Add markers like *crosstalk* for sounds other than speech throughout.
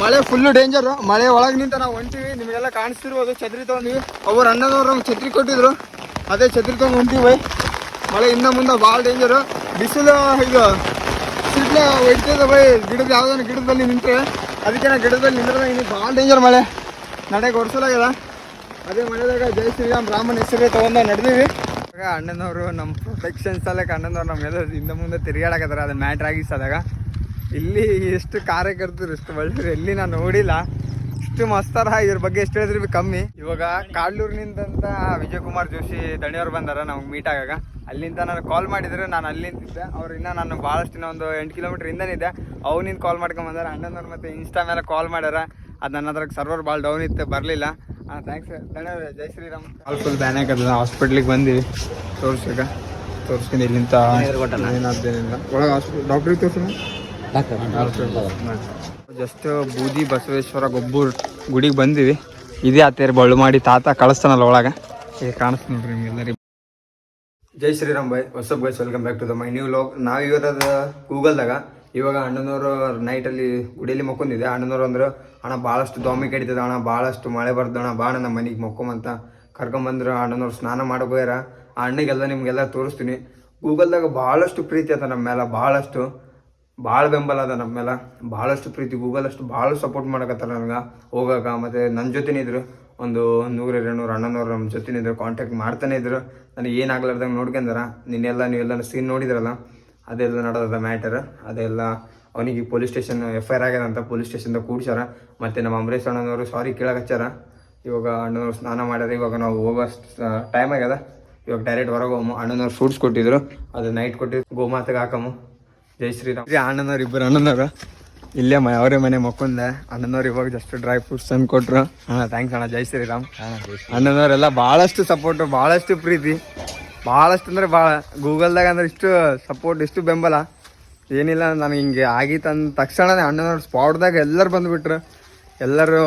ಮಳೆ full danger ಮಳೆ ಒಳಗೆ ನಿಂತ ನಾವು ಹೊಂಟಿವಿ. ನಿಮಗೆಲ್ಲ ಕಾಣಿಸ್ತಿರ್ಬೋದು. ಛತ್ರಿ ತಗೊಂಡಿವಿ. ಅವ್ರ ಅಣ್ಣದವ್ರು ನಮ್ಗೆ ಛತ್ರಿ ಕೊಟ್ಟಿದ್ರು. ಅದೇ ಛತ್ರಿ ತಗೊಂಡು ಹೊಂಟಿವಿ ಮಳೆ ಇನ್ನ ಮುಂದೆ ಭಾಳ ಡೇಂಜರು ಬಿಸಿಲು ಈಗ ಸಿಡ್ಲ ಒಯ್ತದ ಬೈ. ಗಿಡದ ಯಾವ್ದಾನ ಗಿಡದಲ್ಲಿ ನಿಂತ್ರೆ ಅದಕ್ಕೆ ನಾ ಗಿಡದಲ್ಲಿ ನಿಂದ್ರೆ ಇನ್ನು ಭಾಳ ಡೇಂಜರ್ ಮಳೆ. ನಡೆಗೆ ಓಡಿಸಲಾಗ್ಯದ ಅದೇ ಮಳೆದಾಗ ಜೈ ಶ್ರೀರಾಮ್, ರಾಮನ ಹೆಸರೇ ತಗೊಂಡ ನಡೆದೀವಿ. ಅಣ್ಣನವರು ನಮ್ಮ ಪ್ರೊಟೆಕ್ಷನ್ ಸಲಕ್ಕೆ ಅಣ್ಣನವ್ರು ನಮ್ಗೆಲ್ಲ ಹಿಂದೆ ಮುಂದೆ ತಿರುಗಾಡಕತ್ತಾರ ಅದು ಮ್ಯಾಟ್ರ್ ಆಗಿಸದಾಗ ಇಲ್ಲಿ ಎಷ್ಟು ಕಾರ್ಯಕರ್ತರು ಎಷ್ಟು ಒಳ್ಳೆಯರು ಎಲ್ಲಿ ನಾನು ನೋಡಿಲ್ಲ. ಇಷ್ಟು ಮಸ್ತಾರ ಇದ್ರ ಬಗ್ಗೆ ಎಷ್ಟು ಹೇಳಿದ್ರು ಬಿ ಕಮ್ಮಿ. ಇವಾಗ ಕಾಡ್ಲೂರಿನಿಂದ ವಿಜಯಕುಮಾರ್ ಜೋಶಿ ದಣಿಯವ್ರು ಬಂದಾರ ನಮ್ಗೆ ಮೀಟ್ ಆಗಾಗ. ಅಲ್ಲಿಂದ ನಾನು ಕಾಲ್ ಮಾಡಿದ್ರೆ ನಾನು ಅಲ್ಲಿ ಇದ್ದೆ ಅವ್ರು ಇನ್ನೂ ನಾನು ಭಾಳಷ್ಟು ಒಂದು ಎಂಟು ಕಿಲೋಮೀಟ್ರ್ ಇದೆ ಅವನಿಂದ ಕಾಲ್ ಮಾಡ್ಕೊಂಡು ಬಂದಾರ. ಅಣ್ಣನವ್ರು ಮತ್ತೆ ಇನ್ಸ್ಟಾ ಮೇಲೆ ಕಾಲ್ ಮಾಡ್ಯಾರ. ಅದು ನನ್ನ ಅದ್ರಾಗ ಸರ್ವರ್ ಭಾಳ ಡೌನ್ ಇತ್ತು ಬರಲಿಲ್ಲ. ಹಾಂ ಥ್ಯಾಂಕ್ಸ್ ಧನ್ಯವಾದ ಜೈ ಶ್ರೀರಾಮ್. ಕಾಲ್ ಫುಲ್ ಬ್ಯಾನ್ ಹಾಕದ ಹಾಸ್ಪಿಟ್ಲಿಗೆ ಬಂದಿವಿ. ತೋರ್ಸಕ ತೋರಿಸ್ಕೊಂಡು ಇಲ್ಲಿಂದ ಏನಾದ್ದೇನಿಲ್ಲ ಒಳಗೆ ಹಾಸ್ಪಿಟಲ್ ಡಾಕ್ಟ್ರಿಗೆ ತೋರ್ಸೋಣ? ಜಸ್ಟ್ ಬೂದಿ ಬಸವೇಶ್ವರ ಗೊಬ್ಬೂರ್ ಗುಡಿಗೆ ಬಂದಿವಿ. ಇದೇ ಆತೇರಿ ಬಳ್ಳು ಮಾಡಿ ತಾತ ಕಳಿಸ್ತಾನಲ್ಲ ಒಳಗೆ. ಈಗ ಕಾಣಿಸ್ತು ನೋಡ್ರಿ ನಿಮ್ಗೆಲ್ಲರಿ ಜೈ Shriram bye ಹೊಸಬ್ guys welcome back to the my new vlog ನಾವು ಇವತ್ತದ ಗೂಗಲ್ದಾಗ ಇವಾಗ ಅಣ್ಣನವರು ನೈಟಲ್ಲಿ ಗುಡಿಯಲ್ಲಿ ಮಕ್ಕೊಂಡಿದೆ ಅಣ್ಣನವರು ಅಂದ್ರೆ, ಅಣ್ಣ ಭಾಳಷ್ಟು ದೊಮ್ಮೆ ಕಡಿತದ, ಅಣ್ಣ ಭಾಳಷ್ಟು ಮಳೆ ಬರ್ದಣ ಬಾಣ ನಮ್ಮ ಮನೆಗೆ ಮಕ್ಕೊಂಬಂತ ಕರ್ಕೊಂಬಂದ್ರೆ ಅಣ್ಣನವ್ರು ಸ್ನಾನ ಮಾಡಕ್ ಹೋಗ್ಯಾರ ಆ ಅಣ್ಣಗೆಲ್ಲ ನಿಮಗೆಲ್ಲ ತೋರಿಸ್ತೀನಿ. ಗೂಗಲ್ದಾಗ ಭಾಳಷ್ಟು ಪ್ರೀತಿ ಅದ ನಮ್ಮ ಮೇಲೆ ಭಾಳಷ್ಟು ಭಾಳ ಬೆಂಬಲ ಅದ ನಮ್ಮ ಮೇಲೆ ಭಾಳಷ್ಟು ಪ್ರೀತಿ ಗೂಗಲ್ ಅಷ್ಟು ಭಾಳ ಸಪೋರ್ಟ್ ಮಾಡಕತ್ತಾರ ನನಗೆ. ಹೋಗಾಕ ಮತ್ತು ನನ್ನ ಜೊತೆನೇ ಇದ್ರು. ಒಂದು ನೂರು ಎರಡು ನೂರು ಅಣ್ಣನವ್ರು ನಮ್ಮ ಜೊತೆನೇ ಇದ್ರು. ಕಾಂಟ್ಯಾಕ್ಟ್ ಮಾಡ್ತಾನೆ ಇದ್ರು. ನನಗೆ ಏನಾಗ್ಲಾರ್ದಂಗೆ ನೋಡ್ಕೊಂಡಾರ? ನಿನ್ನೆಲ್ಲ ನೀವೆಲ್ಲ ಸೀನ್ ನೋಡಿದ್ರಲ್ಲ? ಅದೆಲ್ಲ ನಡೆದ ಮ್ಯಾಟರ್ ಅದೆಲ್ಲ ಅವನಿಗೆ police station F I R ಆಗ್ಯದಂತ ಪೊಲೀಸ್ ಸ್ಟೇಷನ್ದಾಗ ಕೂಡ್ಸಾರ ಮತ್ತು ನಮ್ಮ ಅಂಬರೀಷ್ ಅಣ್ಣನವರು ಸಾರಿ ಹಚ್ಚಾರ ಇವಾಗ ಅಣ್ಣನವ್ರು ಸ್ನಾನ ಮಾಡ್ಯಾರ. ಇವಾಗ ನಾವು ಹೋಗೋ ಟೈಮ್ ಆಗ್ಯದ. ಇವಾಗ ಡೈರೆಕ್ಟ್ ಹೊರಗೆ ಹೋಗಮ್ಮ ಅಣ್ಣನವ್ರು ಫ್ರೂಟ್ಸ್ ಕೊಟ್ಟಿದ್ರು. ಅದು ನೈಟ್ ಕೊಟ್ಟಿದ್ರು. ಗೋಮಾತೆಗೆ ಹಾಕಮ್ಮ ಜೈ ಶ್ರೀರಾಮ್. ಅಣ್ಣನವ್ರು ಇಬ್ಬರು ಅಣ್ಣನವ್ರು. ಇಲ್ಲೇ ಮ ಅವರೇ ಮನೆ ಮಕ್ಕೊಂದೆ. ಅಣ್ಣನವ್ರು ಇವಾಗ ಜಸ್ಟ್ ಡ್ರೈ ಫ್ರೂಟ್ಸ್ ತಂದು ಕೊಟ್ರು ಅಣ್ಣ ಥ್ಯಾಂಕ್ಸ್ ಅಣ್ಣ ಜೈ ಶ್ರೀರಾಮ್. ಅಣ್ಣನವರೆಲ್ಲ ಭಾಳಷ್ಟು ಸಪೋರ್ಟು ಭಾಳಷ್ಟು ಪ್ರೀತಿ. ಭಾಳಷ್ಟು ಅಂದ್ರೆ ಭಾಳ ಗೂಗಲ್ದಾಗ ಅಂದ್ರೆ ಇಷ್ಟು ಸಪೋರ್ಟ್ ಇಷ್ಟು ಬೆಂಬಲ. ಏನಿಲ್ಲ ನನಗೆ ಹಿಂಗೆ ಆಗಿತ್ತು ಅಂದ ತಕ್ಷಣನೇ ಅಣ್ಣನವ್ರು ಸ್ಪಾಟ್ದಾಗ ಎಲ್ಲರೂ ಬಂದುಬಿಟ್ರು. ಎಲ್ಲರೂ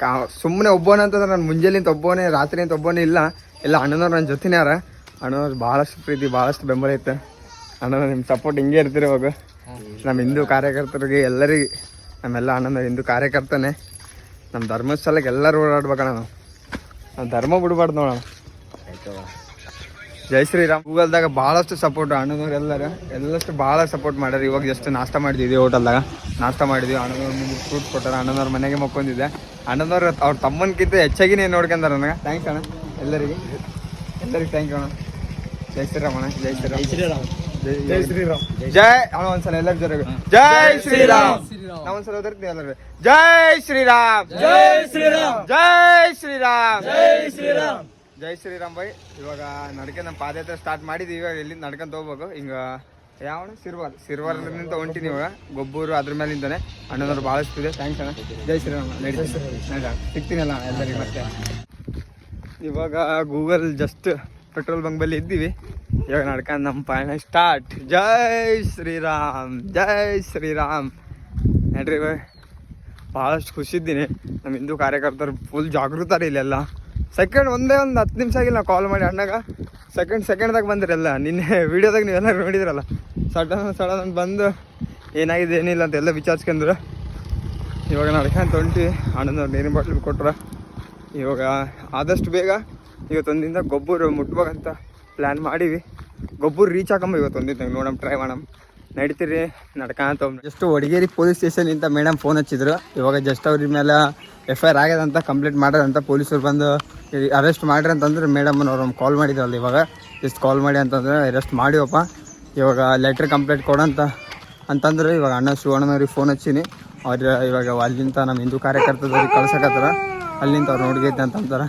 ಕಾ ಸುಮ್ಮನೆ ಒಬ್ಬನೇ ಅಂತಂದ್ರೆ ನಾನು ಮುಂಜಾನೆಂತ ಒಬ್ಬನೇ ರಾತ್ರಿ ಅಂತ ಒಬ್ಬನೇ ಇಲ್ಲ. ಎಲ್ಲ ಅಣ್ಣನವ್ರು ನನ್ನ ಜೊತೆನೇ ಯಾರ. ಅಣ್ಣನವ್ರು ಭಾಳಷ್ಟು ಪ್ರೀತಿ ಭಾಳಷ್ಟು ಬೆಂಬಲ ಇತ್ತು ಅಣ್ಣನ ನಿಮ್ಮ ಸಪೋರ್ಟ್ ಹಿಂಗೆ ಇರ್ತೀರಿ ಇವಾಗ ನಮ್ಮ ಹಿಂದೂ ಕಾರ್ಯಕರ್ತರಿಗೆ ಎಲ್ಲರಿಗೆ, ನಮ್ಮೆಲ್ಲ ಅಣ್ಣನ ಹಿಂದೂ ಕಾರ್ಯಕರ್ತನೇ. ನಮ್ಮ ಧರ್ಮಸ್ಥಳಕ್ಕೆ ಎಲ್ಲರೂ ಓಡಾಡ್ಬೇಕಣ್ಣ ನಾವು. ಧರ್ಮ ಬಿಡಬಾರ್ದು ನೋಡೋಣ ಜೈ ಶ್ರೀರಾಮ್. ಗೂಗಲ್ದಾಗ ಭಾಳಷ್ಟು ಸಪೋರ್ಟ್ ಅಣ್ಣನವ್ರು ಎಲ್ಲರೂ ಎಲ್ಲಷ್ಟು ಭಾಳ ಸಪೋರ್ಟ್ ಮಾಡ್ಯಾರ. ಇವಾಗ ಜಸ್ಟ್ ನಾಷ್ಟ ಮಾಡಿದ್ದೀವಿ ಹೋಟೆಲ್ದಾಗ. ನಾಷ್ಟ ಮಾಡಿದ್ವಿ, ಅಣ್ಣನವ್ರು ಮುಂದೆ ಫ್ರೂಟ್ ಕೊಟ್ಟಾರ, ಅಣ್ಣನವ್ರ ಮನೆಗೆ ಮಕ್ಕೊಂದಿದ್ದೆ. ಅಣ್ಣನವ್ರು, ಅವ್ರ ತಮ್ಮನ್ಕಿಂತ ಹೆಚ್ಚಾಗಿನೇ ನೋಡ್ಕೊಂಡಾರ ನನಗೆ. ಥ್ಯಾಂಕ್ಸ್ ಅಣ್ಣ, ಎಲ್ಲರಿಗೆ. ಎಲ್ಲರಿಗೆ ಥ್ಯಾಂಕ್ ಯು ಅಣ್ಣ. ಜೈ ಶ್ರೀರಾಮ್ ಅಣ್ಣ, ಜೈ ಶ್ರೀರಾಮ್. ಜೈ ಜೈ ಶ್ರೀರಾಮ್. ಜೈ ಒಂದ್ಸಲ ಎಲ್ಲರ ಜೊತೆಗೆ ಜೈ ಶ್ರೀರಾಮ್. ನಾ ಒಂದ್ಸಲ ಎಲ್ಲರೂ. ಜೈ ಶ್ರೀರಾಮ್. ಜೈ ಶ್ರೀರಾಮ್. ಜೈ ಶ್ರೀರಾಮ್. ಜೈ ಶ್ರೀರಾಮ್. ಜೈ ಶ್ರೀರಾಮ್ ಬೈ ಇವಾಗ ನಡ್ಕೆ ನಮ್ಮ ಪಾದಯಾತ್ರೆ ಸ್ಟಾರ್ಟ್ ಮಾಡಿದ್ವಿ. ಇವಾಗ ಎಲ್ಲಿಂದ ನಡ್ಕೊಂತ ಹೋಗ್ಬೇಕು? ಹಿಂಗ ಯಾವ ಸಿರ್ವಾರ್ ನಿಂತ ಹೊಂಟಿನಿ ಇವಾಗ. ಗೊಬ್ಬೂರು ಅದ್ರ ಮೇಲಿಂದಾನೆ. ಅಣ್ಣನವ್ರು ಭಾಳಷ್ಟಿದೆ ಥ್ಯಾಂಕ್ಸ್ ಅಣ್ಣ. ಜೈ ಶ್ರೀರಾಮ್. ನಡಿ ಸಿಗ್ತೀನಲ್ಲ ಎಲ್ಲರಿಗೂ ಮತ್ತೆ? ಇವಾಗ ಗೂಗಲ್ ಜಸ್ಟ್ ಪೆಟ್ರೋಲ್ ಬಂಕ್ ಬಲ್ಲಿ ಇದ್ದೀವಿ. ಇವಾಗ ನಡ್ಕೊಂಡು ನಮ್ಮ ಪಯಣ ಸ್ಟಾರ್ಟ್ ಜೈ ಶ್ರೀರಾಮ್ ಜೈ ಶ್ರೀರಾಮ್. ನಡ್ರಿ ಇವಾಗ ಭಾಳಷ್ಟು ಖುಷಿದ್ದೀನಿ ನಮ್ಮ ಹಿಂದೂ ಕಾರ್ಯಕರ್ತರು ಫುಲ್ ಜಾಗೃತಾರೆ ಇಲ್ಲೆಲ್ಲ. ಸೆಕೆಂಡ್ ಒಂದೇ ಒಂದು ಹತ್ತು ನಿಮಿಷ ಆಗಿಲ್ಲ ನಾವು ಕಾಲ್ ಮಾಡಿ ಅಣ್ಣಾಗ. ಸೆಕೆಂಡ್ ಸೆಕೆಂಡ್ದಾಗ ಬಂದಿರಲ್ಲ ನಿನ್ನೆ ವೀಡಿಯೋದಾಗ ನೀವೆಲ್ಲ ನೋಡಿದ್ರಲ್ಲ. ಸಡನ್ ಸಡನ್ ಬಂದು ಏನಾಗಿದೆ, ಏನಿಲ್ಲ ಅಂತ ಎಲ್ಲ ವಿಚಾರಿಸ್ಕೊಂಡ್ರು. ಇವಾಗ ನಡ್ಕೊಂಡು ತೊಂಟಿ ಅಣ್ಣನವ್ರು ನೀರಿನ ಬಾಟ್ಲಿ ಕೊಟ್ರ. ಇವಾಗ ಆದಷ್ಟು ಬೇಗ ಇವತ್ತೊಂದಿಂದ ಗೊಬ್ಬರ ಮುಟ್ಬೇಕಂತ ಪ್ಲ್ಯಾನ್ ಮಾಡೀವಿ. ಗೊಬ್ಬರ ರೀಚ್ ಹಾಕೊಂಬ ಇವತ್ತು ಒಂದಿದ್ದಂಗೆ ನೋಡಮ್ ಟ್ರೈ ಮಾಡಮ್. ನಡೀತೀರಿ ನಡ್ಕೊಂತ ಜಸ್ಟ್ ಹೊಡಗೇರಿ ಪೊಲೀಸ್ ಸ್ಟೇಷನ್ ಇಂದ ಮೇಡಮ್ ಫೋನ್ ಹಚ್ಚಿದ್ರು. ಇವಾಗ ಜಸ್ಟ್ ಅವ್ರ ಮೇಲೆ ಎಫ್ ಐ ಆರ್ ಆಗ್ಯದಂತ ಕಂಪ್ಲೇಂಟ್ ಮಾಡ್ಯಾರಂತ ಪೊಲೀಸರು ಬಂದು ಅರೆಸ್ಟ್ ಮಾಡ್ರಿ ಅಂತಂದ್ರೆ ಮೇಡಮ್ ಅವ್ರು ಕಾಲ್ ಮಾಡಿದ್ರಲ್ಲ ಇವಾಗ. ಜಸ್ಟ್ ಕಾಲ್ ಮಾಡಿ ಅಂತಂದ್ರೆ ಅರೆಸ್ಟ್ ಮಾಡಿವಪ್ಪ. ಇವಾಗ ಲೆಟ್ರ್ ಕಂಪ್ಲೇಂಟ್ ಕೊಡಂತ ಅಂತಂದ್ರೆ ಇವಾಗ ಅಣ್ಣ ಶಿವಣ್ಣನವ್ರಿಗೆ ಫೋನ್ ಹಚ್ಚೀನಿ. ಅವ್ರ ಇವಾಗ ಅಲ್ಲಿಂದ ನಮ್ಮ ಹಿಂದೂ ಕಾರ್ಯಕರ್ತದವ್ರಿಗೆ ಕಳ್ಸಕತ್ತಾರ. ಅಲ್ಲಿಂದ ಅವ್ರು ನೋಡ್ಗೈತೆ ಅಂತಂತಾರೆ.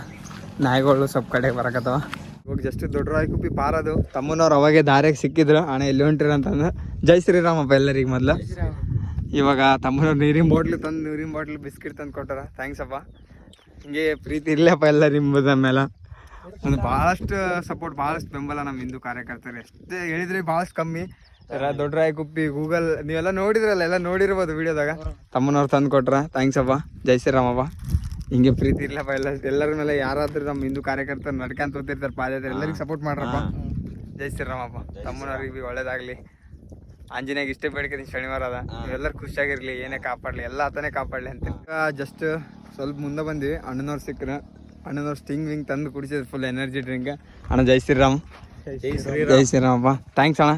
ನಾಯಿಗಳು ಸ್ವಲ್ಪ ಕಡೆಗೆ ಬರಕತ್ತವ. ಇವಾಗ ಜಸ್ಟ್ ದೊಡ್ಡ ರಾಯ್ ಕುಪ್ಪಿ ಪಾರದು ತಮ್ಮನವ್ರು ಅವಾಗೆ ದಾರ್ಯಾಗ ಸಿಕ್ಕಿದ್ರು. ಅಣ್ಣ ಎಲ್ಲಿ ಹೊಂಟಿರ ಅಂತಂದ್ರೆ ಜೈ ಶ್ರೀರಾಮಪ್ಪ ಎಲ್ಲರಿಗೆ ಮೊದ್ಲು. ಇವಾಗ ತಮ್ಮನವ್ರು ನೀರಿನ ಬಾಟ್ಲು ತಂದು ನೀರಿನ ಬಾಟ್ಲು ಬಿಸ್ಕಿಟ್ ತಂದು ಕೊಟ್ಟಾರ. ಥ್ಯಾಂಕ್ಸ್ ಅಪ್ಪ. ಹಿಂಗೆ ಪ್ರೀತಿ ಇರ್ಲಪ್ಪ ಎಲ್ಲ ನಿಮ್ಮದ ಮೇಲೆ. ಒಂದು ಭಾಳಷ್ಟು ಸಪೋರ್ಟ್ ಭಾಳಷ್ಟು ಬೆಂಬಲ ನಮ್ಮ ಹಿಂದೂ ಕಾರ್ಯಕರ್ತರು ಎಷ್ಟೇ ಹೇಳಿದ್ರೆ ಭಾಳಷ್ಟು ಕಮ್ಮಿ. ದೊಡ್ಡ ರಾಯ್ ಕುಪ್ಪಿ ಗೂಗಲ್ ನೀವೆಲ್ಲ ನೋಡಿದ್ರಲ್ಲ ಎಲ್ಲ ನೋಡಿರ್ಬೋದು ವಿಡಿಯೋದಾಗ ತಮ್ಮನವ್ರು ತಂದು ಕೊಟ್ರ. ಥ್ಯಾಂಕ್ಸ್ ಅಪ್ಪ. ಜೈ ಶ್ರೀರಾಮಪ್ಪ. ಹಿಂಗೆ ಪ್ರೀತಿ ಇರ್ಲಪ್ಪ ಎಲ್ಲ ಎಲ್ಲರ ಮೇಲೆ ಯಾರಾದ್ರೂ ನಮ್ಮ ಹಿಂದೂ ಕಾರ್ಯಕರ್ತರು ನಡ್ಕೊಂತ ಹೋಗ್ತಿರ್ತಾರೆ ಪಾದಯಾತ್ರೆ ಎಲ್ಲರಿಗೂ ಸಪೋರ್ಟ್ ಮಾಡ್ರಪ್ಪ. ಜೈ ಶ್ರೀರಾಮಪ್ಪ. ತಮ್ಮನವ್ರಿಗೆ ಭೀ ಒಳ್ಳೇದಾಗ್ಲಿ. ಆಂಜನೇಯ ಇಷ್ಟೇ ಬೇಡ್ತೀನಿ ಶನಿವಾರ ಅದ. ಎಲ್ಲರೂ ಖುಷಿಯಾಗಿರ್ಲಿ ಏನೇ ಕಾಪಾಡ್ಲಿ ಎಲ್ಲ ಆತನೇ ಕಾಪಾಡ್ಲಿ ಅಂತ. ಜಸ್ಟ್ ಸ್ವಲ್ಪ ಮುಂದೆ ಬಂದ್ವಿ ಅಣ್ಣನವ್ರು ಸಿಕ್ಕ್ರ. ಅಣ್ಣನವ್ರು ಸ್ಟಿಂಗ್ ವಿಂಗ್ ತಂದು ಕುಡಿಸಿದ್ರು ಫುಲ್ ಎನರ್ಜಿ ಡ್ರಿಂಕ್ ಅಣ್ಣ ಜೈ ಶ್ರೀರಾಮ್. ಜೈ ಶ್ರೀರಾಮಪ್ಪ. ಥ್ಯಾಂಕ್ಸ್ ಅಣ್ಣ.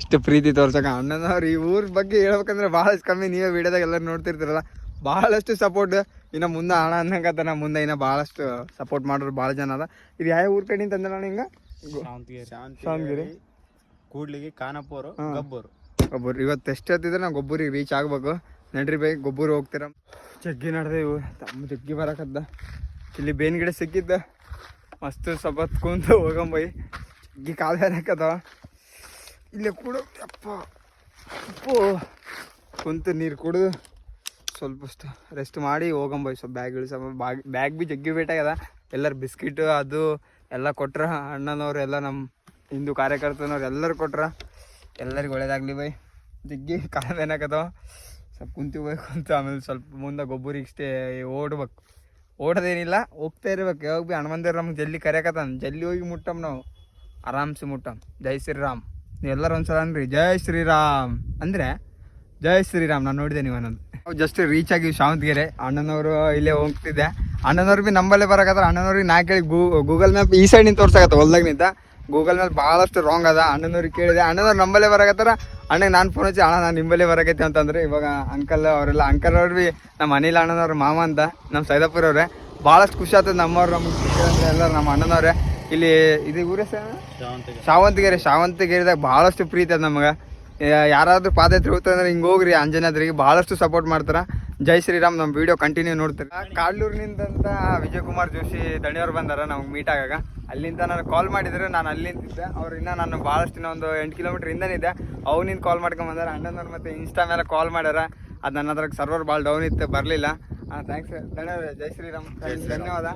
ಇಷ್ಟು ಪ್ರೀತಿ ತೋರ್ಸಕ ಅಣ್ಣನವ್ರು ಈ ಊರ್ ಬಗ್ಗೆ ಹೇಳ್ಬೇಕಂದ್ರೆ ಭಾಳಷ್ಟು ಕಮ್ಮಿ ನೀವೇ ವಿಡಿಯೋದಾಗ ಎಲ್ಲರೂ ನೋಡ್ತಿರ್ತೀರಲ್ಲ. ಭಾಳಷ್ಟು ಸಪೋರ್ಟ್ ಇನ್ನು ಮುಂದೆ ಹಣ ಅನ್ನಕತ್ತಾನ ಮುಂದೆ ಇನ್ನು ಭಾಳಷ್ಟು ಸಪೋರ್ಟ್ ಮಾಡೋರು ಭಾಳ ಜನ ಅದ. ಇದು ಯಾವ ಊರ್ ಕಡೆ ಅಂತಂದ್ರೆ ನಾನು ಹಿಂಗೆ? ಶಾಂತಿಗಿರಿ. ಕೂಡ್ಲಿಗೆ ಖಾನಾಪುರ ಗೊಬ್ಬರು. ಗಬ್ಬೂರು. ಇವತ್ತು ಎಷ್ಟು ಹತ್ತಿದ್ರೆ ನಾವು ಗೊಬ್ಬರಿಗೆ ರೀಚ್ ಆಗ್ಬೇಕು. ನಡ್ರಿ ಬೈ ಗೊಬ್ಬರ ಹೋಗ್ತೀರ. ಜಗ್ಗಿ ನಡ್ದೆ ಇವು. ತಮ್ಮ ಜಗ್ಗಿ ಬರಕದ್ದ ಇಲ್ಲಿ ಬೇನ್ ಗಿಡ ಸಿಕ್ಕಿದ್ದ. ಮಸ್ತ್ ಸ್ವಲ್ಪ ಕುಂತು ಹೋಗಂಬೈ ಜಗ್ಗಿ ಕಾಲು ಹಾಕದ ಇಲ್ಲೇ ಕೂಡ. ಅಪ್ಪ ಅಪ್ಪೋ ಕುಂತು ನೀರು ಕುಡಿದು. ಸ್ವಲ್ಪ ರೆಸ್ಟ್ ಮಾಡಿ ಹೋಗಂಬೈ ಸ್ವಲ್ಪ ಬ್ಯಾಗ್ ಇಳಿಸ ಬ್ಯಾಗ್ ಬ್ಯಾಗ್ ಬಿ ಜಗ್ಗಿ ಬೇಕಾಗ್ಯದ ಎಲ್ಲರೂ ಬಿಸ್ಕಿಟ್ ಅದು ಎಲ್ಲ ಕೊಟ್ರ ಅಣ್ಣನವ್ರು ಎಲ್ಲ ನಮ್ಮ ಹಿಂದೂ ಕಾರ್ಯಕರ್ತನವ್ರು ಎಲ್ಲರೂ ಕೊಟ್ರ ಎಲ್ಲರಿಗೂ ಒಳ್ಳೇದಾಗಲಿ ಬೈ ಜಗ್ಗಿ ಕಾಲ ಏನಾಗದ ಸ್ವಲ್ಪ ಕುಂತು ಬೈ ಕುಂತು ಆಮೇಲೆ ಸ್ವಲ್ಪ ಮುಂದೆ ಗೊಬ್ಬರಿಗೆ ಇಷ್ಟೇ ಓಡ್ಬೇಕು. ಓಡೋದೇನಿಲ್ಲ, ಹೋಗ್ತಾ ಇರ್ಬೇಕು. ಯಾವಾಗ ಭೀ ಹನುಮಂದಿರ ನಮ್ಗೆ ಜಲ್ದಿ ಕರೆಯಕತ್ತಾನ. ಜಲ್ದಿ ಹೋಗಿ ಮುಟ್ಟಮ್ ನಾವು. ಆರಾಮ್ಸಿ ಮುಟ್ಟಮ್. ಜೈ ಶ್ರೀರಾಮ್. ನೀವು ಎಲ್ಲರೂ ಒಂದ್ಸಲ ಅನ್ರಿ ಜೈ ಶ್ರೀರಾಮ್. ಅಂದರೆ ಜೈ ಶ್ರೀರಾಮ್. ನಾನು ನೋಡಿದೆ ನೀವು ಅನ್ನೋದು. ಜಸ್ಟ್ ರೀಚ್ ಆಗಿ ಶಾವಂತಗೆರೆ ಅಣ್ಣನವರು ಇಲ್ಲೇ ಹೋಗ್ತಿದ್ದೆ. ಅಣ್ಣನವ್ರು ಭೀ ನಂಬಲ್ಲೇ ಬರಕತ್ತಾರ. ಅಣ್ಣನವ್ರಿಗೆ ನಾ ಕೇಳಿ ಗೂ ಗೂಗಲ್ ಮ್ಯಾಪ್ ಈ ಸೈಡ್ ನಿಂತ ತೋರ್ಸಕತ್ತ ಹೊಲ್ದಾಗ ನಿಂತ ಗೂಗಲ್ ಮ್ಯಾಪ್ ಭಾಳಷ್ಟು ರಾಂಗ್ ಅದ. ಅಣ್ಣನವ್ರಿಗೆ ಕೇಳಿದೆ ಅಣ್ಣನವ್ರು ನಂಬಲ್ಲೇ ಬರಕತ್ತಾರ? ಅಣ್ಣಗೆ ನಾನು ಫೋನ್ ಹಚ್ಚಿ ಅಣ್ಣ ನಾನು ನಿಂಬಲ್ಲೇ ಬರಕತ್ತೆ ಅಂತಂದ್ರೆ ಇವಾಗ ಅಂಕಲ್ ಅವರೆಲ್ಲ ಅಂಕಲ್ ಅವ್ರು ಭೀ ನಮ್ಮ ಅನಿಲ್ ಅಣ್ಣನವ್ರ ಮಾಮ ಅಂತ ನಮ್ಮ ಸೈದಾಪುರ ಅವ್ರೆ ಭಾಳಷ್ಟು ಖುಷಿ ಆಗ್ತದೆ ನಮ್ಮವ್ರು ನಮ್ಗೆ ಎಲ್ಲ ನಮ್ಮ ಅಣ್ಣನವ್ರೆ. ಇಲ್ಲಿ ಇದು ಊರೇ ಸರ್? ಶಾವಂತಿಗೆರೆ ಶಾವಂತಿಗೆರೆದಾಗ ಭಾಳಷ್ಟು ಪ್ರೀತಿ ಅದ ನಮಗೆ. ಯಾರಾದ್ರೂ ಪಾದಯಾತ್ರೆ ಹೋಗ್ತಂದ್ರೆ ಹಿಂಗೆ ಹೋಗ್ರಿ ಅಂಜನಾದ್ರಿಗೆ ಭಾಳಷ್ಟು ಸಪೋರ್ಟ್ ಮಾಡ್ತಾರ. ಜೈ ಶ್ರೀರಾಮ್ ನಮ್ಮ ವಿಡಿಯೋ ಕಂಟಿನ್ಯೂ ನೋಡ್ತಾರೆ. ಕಾಡ್ಲೂರ್ನಿಂದ ವಿಜಯ್ ಕುಮಾರ್ ಜೋಶಿ ದಣಿಯವ್ರು ಬಂದಾರ ನಮ್ಗೆ ಮೀಟ್ ಆಗಾಗ. ಅಲ್ಲಿಂದ ನಾನು ಕಾಲ್ ಮಾಡಿದ್ರೆ ನಾನು ಅಲ್ಲಿಂದ ಇದ್ದೆ ಅವ್ರು ಇನ್ನೂ ನಾನು ಭಾಳಷ್ಟು ಇನ್ನೂ ಒಂದು ಎಂಟು ಕಿಲೋಮೀಟ್ರ್ ಹಿಂದನಿದ್ದೆ ಅವನಿಂದ ಕಾಲ್ ಮಾಡ್ಕೊಂಡ್ ಬಂದಾರ. ಅಣ್ಣನವ್ರು ಮತ್ತೆ ಇನ್ಸ್ಟಾ ಮೇಲೆ ಕಾಲ್ ಮಾಡ್ಯಾರ. ಅದು ನನ್ನ ಅದ್ರಾಗ ಸರ್ವರ್ ಭಾಳ ಡೌನ್ ಇತ್ತು ಬರಲಿಲ್ಲ. ಹಾಂ ಥ್ಯಾಂಕ್ಸ್ ಧನ್ಯವಾದ ಜೈ ಶ್ರೀರಾಮ್. ಧನ್ಯವಾದ.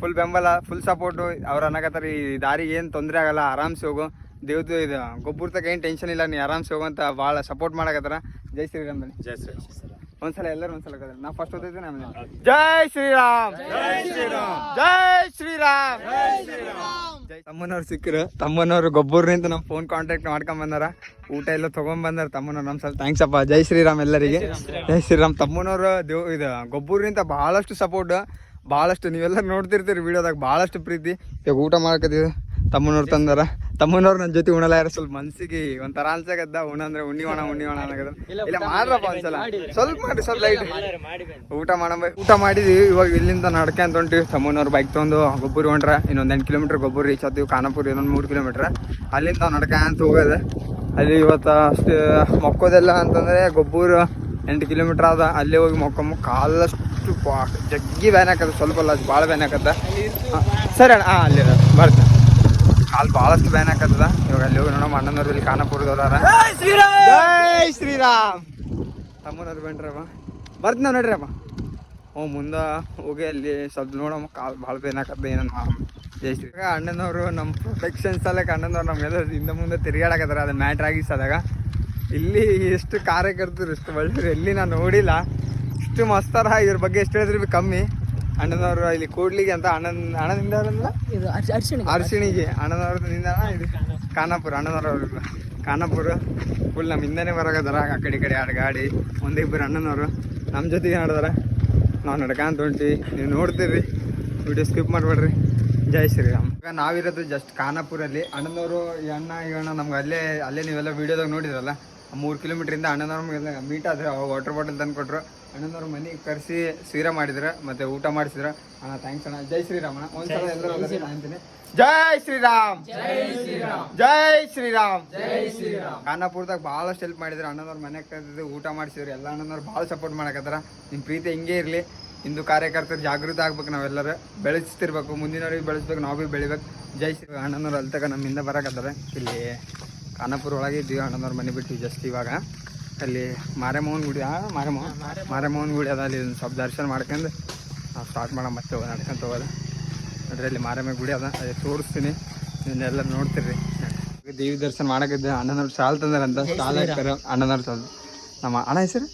ಫುಲ್ ಬೆಂಬಲ ಫುಲ್ ಸಪೋರ್ಟು ಅವ್ರು ಅನ್ನಕತ್ತಾರ ಈ ದಾರಿಗೆ ಏನು ತೊಂದರೆ ಆಗಲ್ಲ. ಆರಾಮ್ಸೆ ಹೋಗು. ದೇವ್ದು ಇದು ಗೊಬ್ಬರ ತಗ ಏನು ಟೆನ್ಷನ್ ಇಲ್ಲ ನೀ ಆರಾಮ್ಸೆ ಹೋಗಂತ ಭಾಳ ಸಪೋರ್ಟ್ ಮಾಡಕತ್ತಾರ. ಜೈ ಶ್ರೀರಾಮ್ ಬನ್ನಿ. ಜೈ ಶ್ರೀರಾಮ್. ಒಂದ್ಸಲ ಎಲ್ಲರೂ ಒಂದ್ಸಲ ಕದ ನಾ ಫಸ್ಟ್ ಓದಿದ್ದೆ ನಾನು ಜೈ ಶ್ರೀರಾಮ್. ಜೈ ಶ್ರೀರಾಮ್. ಜೈ ಶ್ರೀರಾಮ್. ಜೈ ತಮ್ಮನವ್ರು ಸಿಕ್ಕರು. ತಮ್ಮನವ್ರು ಗೊಬ್ಬರನಿಂದ ನಮ್ಮ ಫೋನ್ ಕಾಂಟ್ಯಾಕ್ಟ್ ಮಾಡ್ಕೊಂಡ್ ಬಂದಾರ. ಊಟ ಎಲ್ಲ ತಗೊಂಡ್ ಬಂದಾರ. ತಮ್ಮನವ್ರು ನಮ್ಮ ಸಲ ಥ್ಯಾಂಕ್ಸ್ ಅಪ್ಪ. ಜೈ ಶ್ರೀರಾಮ್ ಎಲ್ಲರಿಗೆ. ಜೈ ಶ್ರೀರಾಮ್. ತಮ್ಮನವರು ದೇವ್ ಇದು ಗೊಬ್ಬರನಿಂದ ಭಾಳಷ್ಟು ಸಪೋರ್ಟ್ ಭಾಳಷ್ಟು ನೀವೆಲ್ಲ ನೋಡ್ತಿರ್ತೀರಿ ವಿಡಿಯೋದಾಗ ಭಾಳಷ್ಟು ಪ್ರೀತಿ. ಈಗ ಊಟ ಮಾಡ್ಕತ್ತೀವಿ ತಮ್ಮನವ್ರು ತಂದಾರ. ತಮ್ಮನವ್ರು ನನ್ನ ಜೊತೆ ಉಣಲಾರ ಸ್ವಲ್ಪ ಮನ್ಸಿಗೆ ಒಂಥರ ಅನ್ಸಕದ್ದ ಉಣ ಅಂದ್ರೆ ಉಣ್ಣಿ ಒಣ ಉಣ್ಣಿ ಒಣ ಅನ್ನಕದ ಇಲ್ಲ ಮಾಡ್ರಪ್ಪ ಒಂದ್ಸಲ. ಸ್ವಲ್ಪ ಮಾಡಿ ಸ್ವಲ್ಪ ಲೈಟ್ ಊಟ ಮಾಡಂಬ ಊಟ ಮಾಡಿದ್ವಿ. ಇವಾಗ ಇಲ್ಲಿಂದ ನಡ್ಕೊಂತ ಹೊಂಟಿವಿ. ತಮ್ಮನವ್ರು ಬೈಕ್ ತೊಗೊಂಡು ಗೊಬ್ಬರ ಹೊಂಟ್ರ. ಇನ್ನೊಂದು ಎಂಟು ಕಿಲೋಮೀಟರ್ ಗೊಬ್ಬರ ರೀಚ್ ಆದ್ವಿ. ಖಾನಾಪುರ ಇನ್ನೊಂದು ಮೂರು ಕಿಲೋಮೀಟ್ರ್ ಅಲ್ಲಿಂದ ನಡ್ಕೊಂತ ಹೋಗೋದು. ಅಲ್ಲಿ ಇವತ್ತು ಅಷ್ಟು ಮಕ್ಕೋದೆಲ್ಲ ಅಂತಂದ್ರೆ ಗೊಬ್ಬರ ಎಂಟು ಕಿಲೋಮೀಟ್ರ್ ಆದ. ಅಲ್ಲೇ ಹೋಗಿ ಮೊಕ್ಕೊಂಬ ಕಾಲಷ್ಟು ಜಗ್ಗಿ ಬ್ಯಾನ್ ಹಾಕತ್ತೆ. ಸ್ವಲ್ಪ ಅಲ್ಲ ಭಾಳ ಬ್ಯಾನ್ ಹಾಕತ್ತ. ಸರಿ ಅಣ್ಣ. ಹಾಂ ಅಲ್ಲಿ ಬರ್ತೇನೆ. ಕಾಲು ಭಾಳಷ್ಟು ಬ್ಯಾನ್ ಹಾಕತ್ತದ ಇವಾಗ ಅಲ್ಲಿ ಹೋಗಿ ನೋಡಮ್ಮ ಅಣ್ಣನವ್ರು ಇಲ್ಲಿ ಕಾಣಪುರದವ್ರ ಜೈ ಶ್ರೀರಾಮ್! ತಮ್ಮನವ್ರು ಬಂದ್ರಮ್ಮ ಬರ್ತೀನಿ ನೋಡ್ರಿ ಅಮ್ಮ ಹ್ಞೂ ಮುಂದೆ ಹೋಗಿ ಅಲ್ಲಿ ಸ್ವಲ್ಪ ನೋಡಮ್ಮ ಕಾಲು ಭಾಳ ಬೇನ್ ಹಾಕತ್ತ ಏನನ್ನ ಮಾಡಮ್ಮ ಜೈ ಶ್ರೀ ಅಣ್ಣನವರು ನಮ್ಮ ಪ್ರೊಟೆಕ್ಷನ್ ಸಲಕ್ಕೆ ಅಣ್ಣನವ್ರು ನಮ್ಗೆಲ್ಲ ಹಿಂದೆ ಮುಂದೆ ತಿರುಗಾಡಕತ್ತಾರ ಅದು ಮ್ಯಾಟ್ರ್ ಆಗಿಸದಾಗ ಇಲ್ಲಿ ಎಷ್ಟು ಕಾರ್ಯಕರ್ತರು ಎಷ್ಟು ಒಳ್ಳೆಯರು ಎಲ್ಲಿ ನಾನು ನೋಡಿಲ್ಲ. ಇಷ್ಟು ಮಸ್ತಾರ ಇದ್ರ ಬಗ್ಗೆ ಎಷ್ಟು ಹೇಳಿದ್ರು ಕಮ್ಮಿ. ಅಣ್ಣನವರು ಇಲ್ಲಿ ಕೂಡ್ಲಿಗೆ ಅಂತ ಅಣ್ಣನ ಅಣ್ಣನಿಂದ ಇದು ಅರ್ಶಿ ಅರ್ಶಿಣ ಅಣ್ಣನವ್ರದಿಂದ ಇದು ಖಾನಾಪುರ ಅಣ್ಣನವರು ಖಾನಾಪುರ ಫುಲ್ ನಮ್ಮ ಹಿಂದೆ ಬರಾಗದಾರ ಆ ಕಡೆ ಈ ಕಡೆ ಎರಡು ಗಾಡಿ. ಒಂದಿಬ್ಬರು ಅಣ್ಣನವರು. ನಮ್ಮ ಜೊತೆಗೆ ನಡೆದಾರ ನಾವು ನಡ್ಕೊಂತ ಹೊಂಟಿವಿ. ನೀವು ನೋಡ್ತೀರಿ. ವಿಡಿಯೋ ಸ್ಕಿಪ್ ಮಾಡಬೇಡ್ರಿ. ಜೈ ಶ್ರೀರಾಮ್. ಈಗ ನಾವಿರೋದು ಜಸ್ಟ್ ಖಾನಾಪುರಲ್ಲಿ ಅಣ್ಣನವರು ಈ ಅಣ್ಣ ಈ ಅಣ್ಣ ನಮ್ಗೆ ಅಲ್ಲೇ ಅಲ್ಲೇ ನೀವೆಲ್ಲ ವೀಡಿಯೋದಾಗ ನೋಡಿದ್ರಲ್ಲ ಮೂರು ಕಿಲೋಮೀಟ್ರಿಂದ ಅಣ್ಣನವ್ರ ಮೀಟ್ ಆದ್ರೆ ವಾಟರ್ ಬಾಟಲ್ ತಂದು ಕೊಟ್ರು ಅಣ್ಣನವ್ರ ಮನೆಗೆ ಕರೆಸಿ ಸೀರೆ ಮಾಡಿದ್ರ ಮತ್ತೆ ಊಟ ಮಾಡಿಸಿದ್ರ. ಅಣ್ಣ ಥ್ಯಾಂಕ್ಸ್ ಅಣ್ಣ. ಜೈ ಶ್ರೀರಾಮ್ ಅಣ್ಣ ಒಂದ್ಸಲ ಎಲ್ಲರೂ ಅಂತೀನಿ ಜೈ ಶ್ರೀರಾಮ್. ಜೈ ಶ್ರೀರಾಮ್. ಜೈ ಶ್ರೀರಾಮ್. ಜೈ ಶ್ರೀರಾಮ್. ಖಾನಾಪುರದಾಗ ಭಾಳಷ್ಟು ಹೆಲ್ಪ್ ಮಾಡಿದ್ರು. ಅಣ್ಣನವ್ರ ಮನೆಗೆ ಕರೆದಿದ್ದು ಊಟ ಮಾಡಿಸಿದ್ರು. ಎಲ್ಲ ಅಣ್ಣನವ್ರು ಭಾಳ ಸಪೋರ್ಟ್ ಮಾಡಕತ್ತಾರ. ನಿಮ್ಮ ಪ್ರೀತಿ ಹಿಂಗೆ ಇರಲಿ. ಇಂದು ಕಾರ್ಯಕರ್ತರು ಜಾಗೃತ ಆಗ್ಬೇಕು ನಾವೆಲ್ಲರೂ. ಬೆಳೆಸ್ತಿರ್ಬೇಕು. ಮುಂದಿನವ್ರಿಗೆ ಬೆಳೆಸ್ಬೇಕು ನಾವು ಭೀ ಬೆಳಿಬೇಕು. ಜೈ ಶ್ರೀ ಅಣ್ಣನವ್ರು ಅಲ್ಲಿ ತಗ ನಮ್ಮಿಂದ ಬರಕತ್ತಾರೆ. ಇಲ್ಲಿ ಖಾನಾಪುರ ಒಳಗೆ ಇದ್ದೀವಿ ಅಣ್ಣನವ್ರ ಮನೆ ಬಿಟ್ಟು ಜಸ್ಟ್ ಇವಾಗ. ಅಲ್ಲಿ ಮಾರೆಮ್ಮನ ಗುಡಿ ಆ ಮಾರೆಮ್ಮ ಮಾರೆಮ್ಮನ ಗುಡಿ ಅದ ಅಲ್ಲಿ ಸ್ವಲ್ಪ ದರ್ಶನ ಮಾಡ್ಕೊಂಡು ನಾವು ಸ್ಟಾರ್ಟ್ ಮಾಡೋ ಮತ್ತೆ ನಡ್ಕೊಂತ ಹೋಗೋದು ಅಂದರೆ ಅಲ್ಲಿ ಮಾರಮ್ಮ ಗುಡಿ ಅದ ಅಲ್ಲಿ ತೋರಿಸ್ತೀನಿ. ನೀವೆಲ್ಲ ನೋಡ್ತೀರಿ ದೇವಿ ದರ್ಶನ ಮಾಡಕ್ಕಿದ್ದೆ ಅಣ್ಣನವ್ರು ಸಾಲ ತಂದಾರಂತ. ಸಾಲ ಹಾಕ್ತಾರೆ ಅಣ್ಣನವ್ರ ಸಾಲ್ ನಮ್ಮ ಅಣ್ಣ ಹೆಸರು?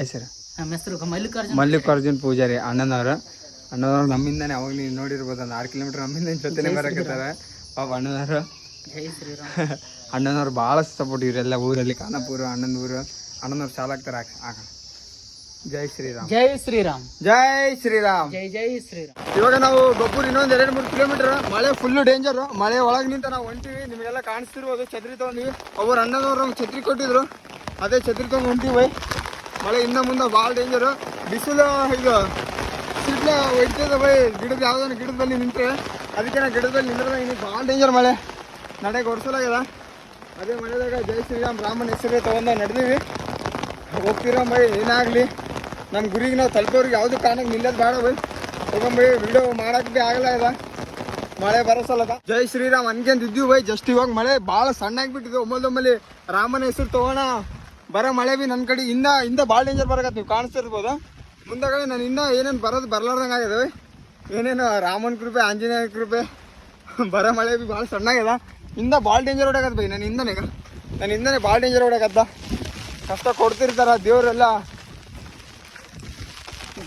ಹೆಸರು? ನಮ್ಮ ಹೆಸರು ಮಲ್ಲಿಕಾರ್ಜುನ್ ಮಲ್ಲಿಕಾರ್ಜುನ್ ಪೂಜಾರಿ. ಅಣ್ಣನವರು. ಅಣ್ಣನವ್ರು ನಮ್ಮಿಂದನೇ ಅವಾಗ ನೀವು ನೋಡಿರ್ಬೋದು ಒಂದು ಆರು ಕಿಲೋಮೀಟರ್ ನಮ್ಮಿಂದ ಜೊತೆನೇ ಬರಕತ್ತಾರ. ಪಾಪ ಅಣ್ಣನವರು. *laughs* ಅಣ್ಣನವ್ರು ಭಾಳಷ್ಟು ಸಪೋರ್ಟ್ ಇವರೆಲ್ಲ ಊರಲ್ಲಿ ಖಾನಾಪುರ ಅಣ್ಣನ ಊರು ಅಣ್ಣನವ್ರು ಸಾಲ ಆಗ್ತಾರೆ ಜೈ ಶ್ರೀರಾಮ್. ಜೈ ಶ್ರೀರಾಮ್. ಜೈ ಶ್ರೀರಾಮ್. ಜೈ ಜೈ ಶ್ರೀರಾಮ್. ಇವಾಗ ನಾವು ಗೊಬ್ಬರ ಇನ್ನೊಂದ್ ಎರಡ್ ಮೂರು ಕಿಲೋಮೀಟರ್ ಮಳೆ ಫುಲ್ ಡೇಂಜರ್ ಮಳೆ ಒಳಗ್ ನಿಂತ ನಾವು ಹೊಂಟಿವಿ. ನಿಮಗೆಲ್ಲ ಕಾಣಿಸ್ತಿರ್ಬೋದು ಛತ್ರಿ ತಗೊಂಡ್ವಿ. ಅವ್ರ ಅಣ್ಣನವ್ರು ಛತ್ರಿ ಕೊಟ್ಟಿದ್ರು. ಅದೇ ಛತ್ರಿ ತಗೊಂಡ್ ಹೊಂಟಿವಿ ಮಳೆ ಇನ್ನ ಮುಂದೆ ಭಾಳ ಡೇಂಜರ್ ಬಿಸಿಲು ಈಗ ಸಿಡ್ಲ ಒಯ್ತದ ಬೈ. ಗಿಡದ ಯಾವ್ದಾನ ಗಿಡದಲ್ಲಿ ನಿಂತ್ರೆ ಅದಕ್ಕೆ ನಾ ಗಿಡದಲ್ಲಿ ನಿಂದ್ರೆ ಇನ್ನು ಭಾಳ ಡೇಂಜರ್ ಮಳೆ. ನಡೆಗೆ ಹೊಡ್ಸಲಾಗ್ಯದ ಅದೇ ಮಳೆದಾಗ ಜೈ ಶ್ರೀರಾಮ್, ರಾಮನ ಹೆಸರು ತೊಗೊಂಡು ನಡೆದೀವಿ. ಹೋಗ್ತಿರೋ ಬೈ ಏನಾಗಲಿ? ನಮ್ಮ ಗುರಿಗೆ ನಾವು ತಲುಪೋರಿಗೆ ಯಾವುದು ಕಾರಣಕ್ಕೆ ನಿಲ್ಲೋದು ಬೇಡ ಬೈ ಹೋಗಂಬೈ ವಿಡಿಯೋ ಮಾಡೋಕ್ಕೆ ಭೀ ಆಗಲ್ಲ ಇದೆ. ಮಳೆ ಬರೋಸಲ್ಲದ ಜೈ ಶ್ರೀರಾಮ್ ಅನ್ಕೊಂಡ್ ಇದ್ದೀವಿ ಬೈ ಜಸ್ಟ್ ಇವಾಗ ಮಳೆ ಭಾಳ ಸಣ್ಣ ಬಿಟ್ಟಿದೆ. ಒಮ್ಮೊಮ್ಮೆ ರಾಮನ ಹೆಸರು ತಗೋಣ ಬರೋ ಮಳೆ ಭೀ ನನ್ನ ಕಡೆ ಇಂದ ಇಂದ ಭಾಳ ಡೇಂಜರ್ ಬರಕತ್ತೆ ನೀವು ಕಾಣಿಸ್ತಿರ್ಬೋದು ಮುಂದಗಡೆ ನಾನು ಇನ್ನೂ ಏನೇನು ಬರೋದು ಬರ್ಲಾರ್ದಂಗೆ ಆಗಿದೆ ಏನೇನು ರಾಮನ ಕೃಪೆ ಆಂಜನೇಯ ಕೃಪೆ ಬರೋ ಮಳೆ ಭೀ ಭಾಳ ಸಣ್ಣ ಆಗ್ಯದ ಇಂದ ಭಾಳ ಡೇಂಜರ್ ಹೊಡಕತ್ ಬೈ, ನಾನು ಇಂದನೇ. ನಾನು ಇಂದನೇ ಭಾಳ ಡೇಂಜರ್ ಹೊಡಕತ್ತ ಕಷ್ಟ ಕೊಡ್ತಿರ್ತಾರ ದೇವರೆಲ್ಲ.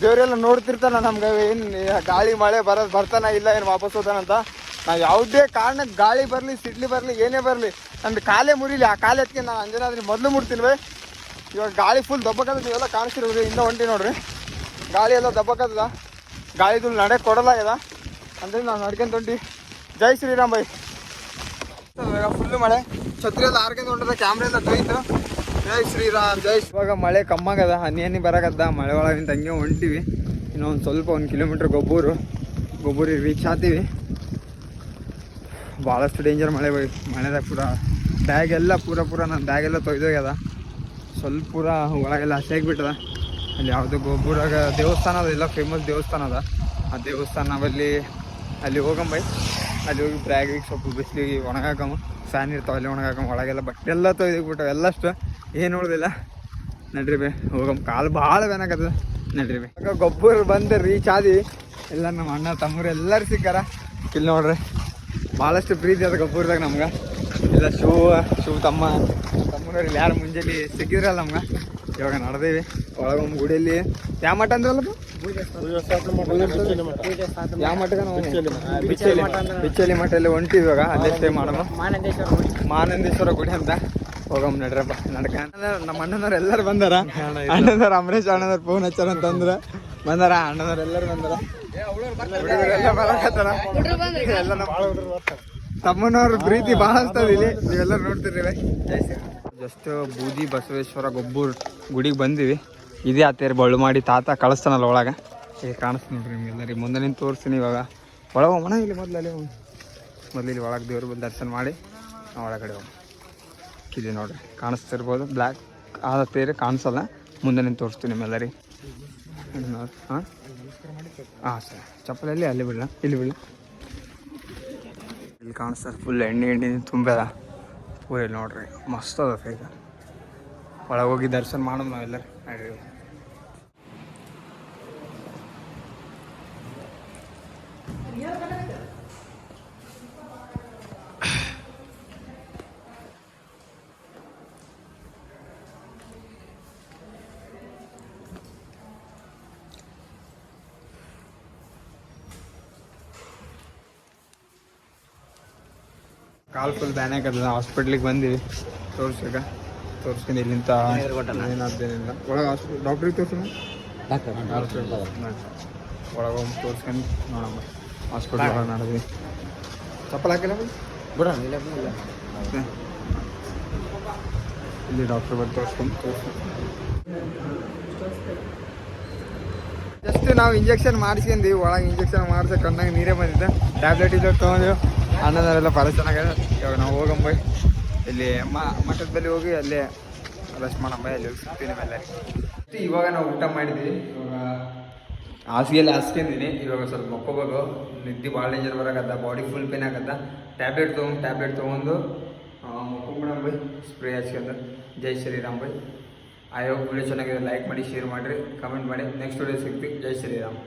ದೇವರೆಲ್ಲ ನೋಡ್ತಿರ್ತಾನ ನಮ್ಗೆ, ಏನು ಗಾಳಿ ಮಳೆ ಬರೋದು ಬರ್ತಾನ ಇಲ್ಲ, ಏನು ವಾಪಸ್ ಹೋತಾನಂತ ನಾವು ಯಾವುದೇ ಕಾರಣಕ್ಕೆ ಗಾಳಿ ಬರಲಿ, ಸಿಡ್ಲಿ ಬರಲಿ, ಏನೇ ಬರಲಿ ನಂದು ಕಾಲೇ ಮುರಿಲಿ, ಆ ಕಾಲೇ ಎತ್ಕೊಂಡು ನಾನು ಅಂಜನಾದ್ರಿ ಮೊದಲು ಮುಡ್ತೀನಿ ಬೈ ಇವಾಗ ಗಾಳಿ ಫುಲ್ ದಬ್ಬಕದ ನೀವೆಲ್ಲ ಕಾಣಿಸ್ತಿರ್ಬೋದು ಇಂದ ಹೊಂಟಿ ನೋಡ್ರಿ. ಗಾಳಿ ಎಲ್ಲ ದಬ್ಬಕದ ಗಾಳಿದು ನಡೆ ಕೊಡಲಾಗ್ಯದ. ಅಂದ್ರೆ ನಾನು ನಡ್ಕೊಂತ ಹೊಂಟಿ. ಜೈ ಶ್ರೀರಾಮ್ ಬೈ. ಫುಲ್ಲು ಮಳೆ. ಛತ್ರಿ ಎಲ್ಲ ಆರ್ಕೊಂಡು ಹೊಂಟದ ಕ್ಯಾಮ್ರಾ ಎಲ್ಲ ತೊಯ್ತು ಜೈ ಶ್ರೀರಾಮ್, ಜೈ ಇವಾಗ ಮಳೆ ಕಮ್ಮಾಗದ, ಹನಿ ಹನಿ ಬರಕತ್ತ ಮಳೆ ಒಳಗೆ ನಿಂತ ಹಂಗೆ ಹೊಂಟಿವಿ. ಇನ್ನೊಂದು ಸ್ವಲ್ಪ ಒಂದು ಕಿಲೋಮೀಟ್ರ್ ಗೊಬ್ಬೂರು, ಗೊಬ್ಬೂರಿಗೆ ರೀಚ್ ಆತೀವಿ ಭಾಳಷ್ಟು ಡೇಂಜರ್ ಮಳೆ ಬೈ ಮಳೆದಾಗ ಪೂರ. ಬ್ಯಾಗ್ ಎಲ್ಲ ಪೂರ ಪೂರ ನನ್ನ ಬ್ಯಾಗ್ ಎಲ್ಲ ತೊಯ್ದೋಗ್ಯದ. ಸ್ವಲ್ಪ ಪೂರ ಒಳಗೆಲ್ಲ ಹಸಿ ಅಲ್ಲಿ ಯಾವುದೋ ಗೊಬ್ಬರಾಗ ದೇವಸ್ಥಾನ ಅದ, ಎಲ್ಲ ಫೇಮಸ್ ದೇವಸ್ಥಾನ ಅದ. ಆ ದೇವಸ್ಥಾನ ಅಲ್ಲಿ ಅಲ್ಲಿ ಹೋಗಂಬೈ ಅಲ್ಲಿ ಹೋಗಿ ಬ್ಯಾಗಿಗೆ ಸ್ವಲ್ಪ ಬಿಸಿಲಿಗೆ ಒಣಗಾಕಮ್ಮ. ಫ್ಯಾನ್ ಇರ್ತಾವೆ, ಅಲ್ಲಿ ಒಣಗಾಕಮ್ಮ, ಒಳಗೆಲ್ಲ ಬಟ್ಟೆ ಎಲ್ಲ ತೊಯ್ದಿಕ್ಬಿಟ್ಟವು ಎಲ್ಲಷ್ಟು. ಏನು ಉಳ್ದಿಲ್ಲ. ನಡ್ರಿ ಬೇ, ಹೋಗಮ್ಮ. ಕಾಲು ಭಾಳ ಬೇನಾಗತ್ತದ ನಡ್ರಿ ಬೇ. ಗೊಬ್ಬರ ಬಂದು ರೀಚ್ ಆದಿ. ಎಲ್ಲ ನಮ್ಮ ಅಣ್ಣ, ತಮ್ಮರು ಎಲ್ಲರೂ ಸಿಕ್ಕಾರ. ಇಲ್ಲಿ ನೋಡ್ರಿ, ಭಾಳಷ್ಟು ಪ್ರೀತಿ ಅದ ಗೊಬ್ಬರದಾಗ ನಮ್ಗೆ. ಇಲ್ಲ ಶಿವ ಶಿವ ತಮ್ಮ. ತಮ್ಮನವ್ರು ಯಾರು ಮುಂಜಾನೆ ಸಿಕ್ಕಿದ್ರಲ್ಲ ನಮ್ಗೆ. ಇವಾಗ ನಡೆದೇವಿ. ಒಳಗೊಮ್ಮೆ ಗುಡಿಯಲ್ಲಿ ಯಾವ ಮಠ ಅಂದ್ರಲ್ಲಪ್ಪ ಯಾವ ನಾವು ಬಿಚ್ಚಲಿ ಹೊಂಟಿವಿ ಇವಾಗ ಅಲ್ಲೇ ಸ್ಟೇ ಮಾನಂದೇಶ್ವರ ಗುಡಿ. ಅಂತ. ಹೋಗಮ್ ನಡ್ರಪ್ಪ ನಡ್ಕ. ನಮ್ಮ ಅಣ್ಣನವ್ರು ಎಲ್ಲರೂ ಬಂದಾರ? ಅಣ್ಣನವ್ರ ಅಮರೇಶ್ ಅಣ್ಣನವ್ರ ಫೋನ್ ಹಚ್ಚಾರ ಅಂತಂದ್ರ ಬಂದಾರ. ಅಣ್ಣನವ್ರ ಎಲ್ಲರೂ ಬಂದಾರ. ತಮ್ಮನವ್ರ ಪ್ರೀತಿ ಬಹಳ ಇಲ್ಲಿ. ನೀವೆಲ್ಲರೂ ನೋಡ್ತಿರ್ರಿ ಜಸ್ಟ್ ಬೂದಿ ಬಸವೇಶ್ವರ ಗೊಬ್ಬರ ಗುಡಿಗೆ ಬಂದಿವಿ. ಇದೇ ಆತೇರಿ ಬಳ್ಳು ಮಾಡಿ ತಾತ ಕಳಿಸ್ತಾನಲ್ಲ ಒಳಗೆ. ಈಗ ಕಾಣಿಸ್ತು ನೋಡ್ರಿ ನಿಮ್ಗೆಲ್ಲರಿಗೆ ಮುಂದೆ ನಿಂತು ತೋರಿಸ್ತೀನಿ ಇವಾಗ. ಒಳಗೆ ಹೋಗೋಣ ಇಲ್ಲಿ ಮೊದಲು ಅಲ್ಲಿ ಮೊದಲು ಇಲ್ಲಿ ಒಳಗೆ ದೇವ್ರ ಬಂದು ದರ್ಶನ ಮಾಡಿ ನಾವು ಒಳಗಡೆ ಹೋಗಿ. ಇಲ್ಲಿ ನೋಡ್ರಿ, ಕಾಣಿಸ್ತಿರ್ಬೋದು. ಬ್ಲ್ಯಾಕ್ ಆದ ತೇರೆ ಕಾಣಿಸಲ್ಲ. ಮುಂದೆ ನಿಂತು ತೋರಿಸ್ತೀನಿ ನಿಮ್ಮೆಲ್ಲರಿಗೆ ಹಾಂ? ಹಾಂ, ಸರ್. ಚಪ್ಪಲಲ್ಲಿ ಅಲ್ಲಿ ಬಿಡೋಣ ಇಲ್ಲಿ ಬಿಡು ಇಲ್ಲಿ ಕಾಣಿಸ್ತಾರೆ. ಫುಲ್ ಎಣ್ಣೆ ಎಣ್ಣೆ ತುಂಬ್ಯದ ಪೂರ ಇಲ್ಲಿ ನೋಡ್ರಿ. ಮಸ್ತ್ ಅದ ಈಗ ಒಳಗೆ ಹೋಗಿ ದರ್ಶನ ಮಾಡೋದು ನಾವೆಲ್ಲರೂ. ಕಾಲು ಫುಲ್ ಬ್ಯಾನ್ ಆಗ್ತದ ಹಾಸ್ಪಿಟ್ಲಿಗೆ ಬಂದಿವಿ. ತೋರ್ಸಕ ತೋರಿಸ್ಕೊಂಡು ಇಲ್ಲಿಂತ ಏನಾದ್ದೇನಿಲ್ಲ ಒಳಗೆ ಹಾಸ್ಪಿಟಲ್ ಡಾಕ್ಟ್ರಿಗೆ ತೋರ್ಸೋಣ? ಒಳಗೆ ಹೋಗಿ ತೋರಿಸ್ಕೊಂಡು ನೋಡಮ್ಮ. ಹಾಸ್ಪಿಟ್ಲ್ ಒಳಗೆ ನಡೆದ್ವಿ. ಚಪ್ಪಲ್ ಹಾಕಿಲ್ಲ ಹ್ಮ್. ಇಲ್ಲಿ ಡಾಕ್ಟರ್ ಬಂದು ತೋರಿಸ್ಕೊಂಡು ತೋರಿಸ್ಕೊಂಡು. ಜಸ್ಟ್ ನಾವು ಇಂಜೆಕ್ಷನ್ ಮಾಡಿಸ್ಕೊಂಡ್ವಿ. ಒಳಗೆ ಇಂಜೆಕ್ಷನ್ ಮಾಡ್ಸೋ ಕಣ್ಣಾಗ ನೀರೇ ಬಂದಿದ್ದೆ ಟ್ಯಾಬ್ಲೆಟ್ ಇದ್ದಾಗ ತೊಗೊಂಡು ಅಣ್ಣದವರೆಲ್ಲ ಭಾಳ ಚೆನ್ನಾಗಿದೆ. ಇವಾಗ ನಾವು ಹೋಗಂಬ ಇಲ್ಲಿ ಮ, ಮಠದ ಬಳಿ ಹೋಗಿ ಅಲ್ಲೇ ರೆಸ್ಟ್ ಮಾಡಂಬ ಅಲ್ಲಿ ಸುತ್ತೀನಿ ಮೇಲೆ ಇವಾಗ ನಾವು ಊಟ ಮಾಡಿದ್ವಿ. ಇವಾಗ ಹಾಸಿಗೆಲ್ಲ ಹಾಸ್ಕೊಂಡಿದ್ದೀನಿ ಇವಾಗ ಸ್ವಲ್ಪ ಮಕ್ಕೋಬೇಕು. ನಿದ್ದೆ ಭಾಳ ಡೇಂಜರ್ ಬರೋಕತ್ತ ಬಾಡಿ ಫುಲ್ ಪೇನ್ ಆಗತ್ತ. ಟ್ಯಾಬ್ಲೆಟ್ ತೊಗೊಂಡು ಟ್ಯಾಬ್ಲೆಟ್ ತೊಗೊಂಡು ಮಕ್ಕೊಂಬಿಡಂ ಬೈ. ಸ್ಪ್ರೇ ಹಚ್ಕೊಂಡು, ಜೈ ಶ್ರೀರಾಮ್ ಬೈ. ಆಯೋ ವಿಡಿಯೋ ಚೆನ್ನಾಗಿದೆ. ಲೈಕ್ ಮಾಡಿ ಶೇರ್ ಮಾಡಿರಿ. ಕಮೆಂಟ್ ಮಾಡಿ. ನೆಕ್ಸ್ಟ್ ವಿಡಿಯೋ ಸಿಗ್ತೀವಿ ಜೈ ಶ್ರೀರಾಮ್.